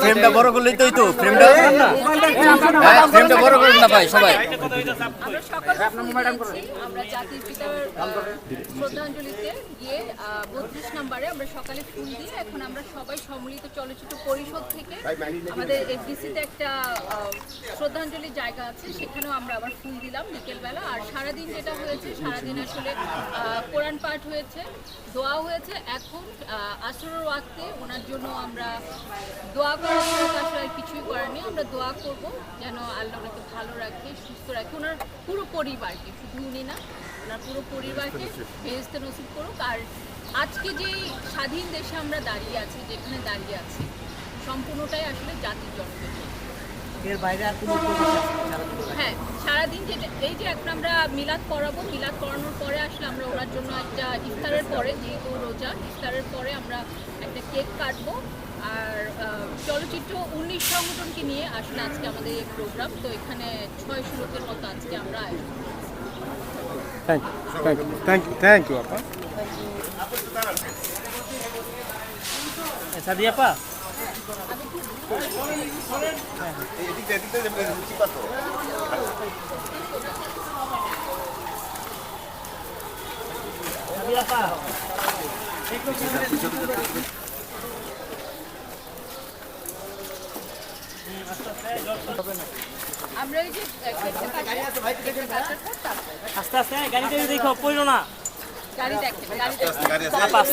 ফ্রেমটা বড় করলেই তোই তো ফ্রেমটা হ্যাঁ ফ্রেমটা বড় করেন না ভাই সবাই। আমরা সকালে ফুল দিয়েছি আমরা জাতির পিতার শ্রদ্ধাঞ্জলিতে গিয়ে বত্রিশ নম্বরে আমরা সকালে ফুল দিয়ে এখন আমরা সবাই সম্মিলিত চলচ্চিত্র পরিষদ থেকে আমাদের এফডিসিতে একটা শ্রদ্ধাঞ্জলির জায়গা আছে সেখানেও আমরা আবার ফুল দিলাম বিকেলবেলা। আর সারাদিন যেটা হয়েছে সারাদিন আসলে আহ, কোরআন পাঠ হয়েছে দোয়া হয়েছে এখন আসরের ওয়াক্তে ওনার জন্য আমরা দোয়া করার আসলে কিছুই করার নেই। আমরা দোয়া করব যেন আল্লাহ ওনাকে ভালো রাখে সুস্থ রাখে। ওনার পুরো পরিবারকে শুধু উনি না ওনার পুরো পরিবারকে বেহেস্তে নসিব করুক। আর আজকে যে স্বাধীন দেশে আমরা দাঁড়িয়ে আছি যেখানে দাঁড়িয়ে আছি সম্পূর্ণটাই আসলে জাতির জন্য। এর বাইরে আর কোনো সারাদিন? হ্যাঁ সারাদিন যেটা এই যে এখন আমরা মিলাদ করাবো মিলাদ করানোর পরে আসলে আমরা ওনার জন্য একটা ইফতারের পরে যেহেতু রোজা ইফতারের পরে আমরা একটা কেক কাটবো। আর চলচ্চিত্র উনিশ সংগঠনকে নিয়ে আসলে আজকে আমাদের এই প্রোগ্রাম। তো এখানে ছয়শো লোকের মতো আজকে আমরা আয়োজন thank you thank you thank you thank you আপা। আমরা এই যে আস্তে আস্তে গাড়িতে দেখো পড়ল না। গাড়ি দেখতে গাড়ি দেখতে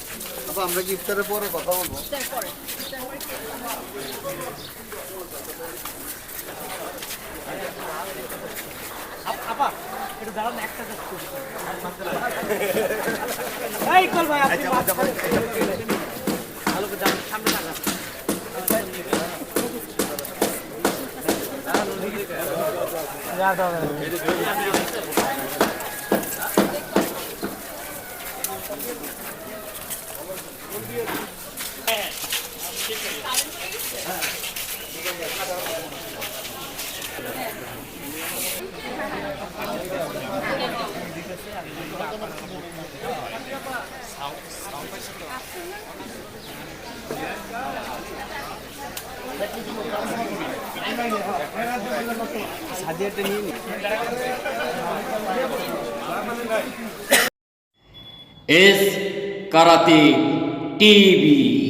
আপা আচ্ছা, আমরা কি ইফতারের পরে কথা বলব? আপা একটু দাঁড়ান একটা কাজ করি এই কল ভাই আপনি ভালো করে দাঁড়ান সামনে দাঁড়ান। S karate TV.